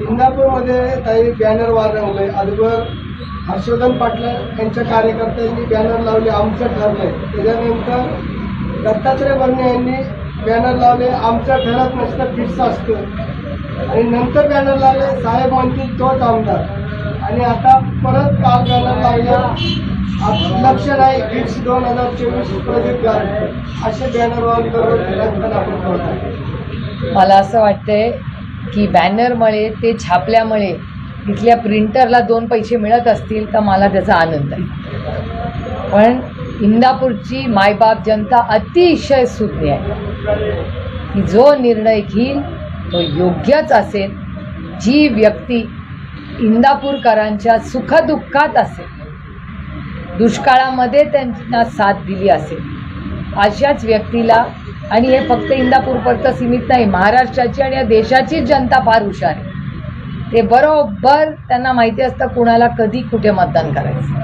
इंदापूरमध्ये काही बॅनर वार रंगले अगोदर हर्षवर्धन पाटील यांच्या कार्यकर्त्यांनी बॅनर लावले आमचं ठरलंय. त्याच्यानंतर दत्तात्रय भरणे यांनी बॅनर लावले. आमचं ठरत नसतं फिक्स असतं. आणि नंतर बॅनर लावले. साहेब म्हणतील तोच आमदार. आणि आता परत काल बॅनर लावले. लक्ष नाही. फिक्स दोन हजार चोवीस प्रदीप गारवे असे बॅनर वाहून करून आपण मला असं वाटतंय की बॅनरमुळे ते छापल्यामुळे तिथल्या प्रिंटरला दोन पैसे मिळत असतील तर मला त्याचा आनंद आहे. पण इंदापूरची मायबाप जनता अतिशय सुज्ञ आहे. की जो निर्णय घेईल तो योग्यच असेल. जी व्यक्ती इंदापूरकरांच्या सुखदुःखात असेल दुष्काळामध्ये त्यांना साथ दिली असेल अशाच व्यक्तीला आणि हे फक्त इंदापूरपर्यंत सीमित नाही महाराष्ट्राची आणि या देशाचीच जनता फार हुशार आहे. ते बरोबर त्यांना माहिती असतं कुणाला कधी कुठे मतदान करायचं.